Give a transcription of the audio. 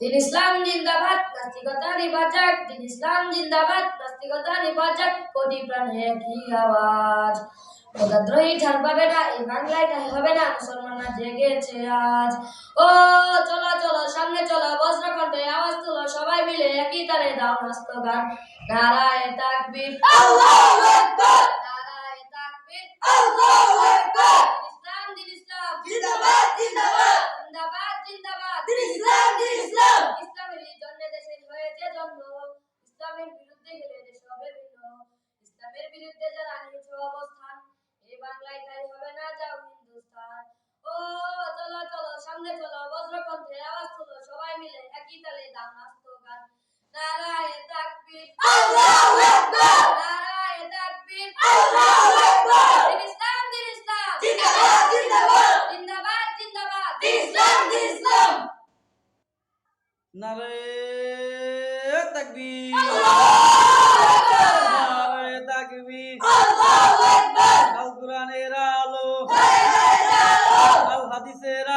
দিন ইসলাম জিন্দাবাদ নাস্তিকতা নির্বাচক। দিন ইসলাম জিন্দাবাদ নাস্তিকতা নির্বাচক। কোটি প্রাণে আওয়াজ। পাবে না, এই বাংলায় ঠাই হবে না, মুসলমানরা জেগেছে আজ। ও, চলো চলো, সামনে চলো বজ্র কণ্ঠে আওয়াজ তুলো, সবাই মিলে একই তালে দাও নাস্ত গান। নারায় তাকবীর। আল্লাহু আকবার নারায় তাকবীর আল্লাহু আকবার ইসলাম দিন ইসলাম জিন্দাবাদ জিন্দাবাদ জিন্দাবাদ। ইসলাম ইসলাম। ইসলামের জন্য দেশে হয়েছে জন্ম। ইসলামের বিরুদ্ধে গেলে দেশ হবে ভিন্ন। ইসলামের বিরুদ্ধে যারা নিয়েছে অবস্থান এই বাংলায় তাই হবে না যাও হিন্দুস্তান ও চলো চলো সামনে চলো বজ্রকণ্ঠে আওয়াজ তুলো সবাই মিলে একই তালে দাম নাস্ত গান নারায় তাকবীর আল্লাহু আকবার নারায় তাকবীর আল্লাহু আকবার দিন ইসলাম দিন ইসলাম জিন্দাবাদ জিন্দাবাদ জিন্দাবাদ জিন্দাবাদ দিন ইসলাম দিন ইসলাম নারে তাকবি নারে তাকবি আল। কোরআনের আলো আল। হাদিসের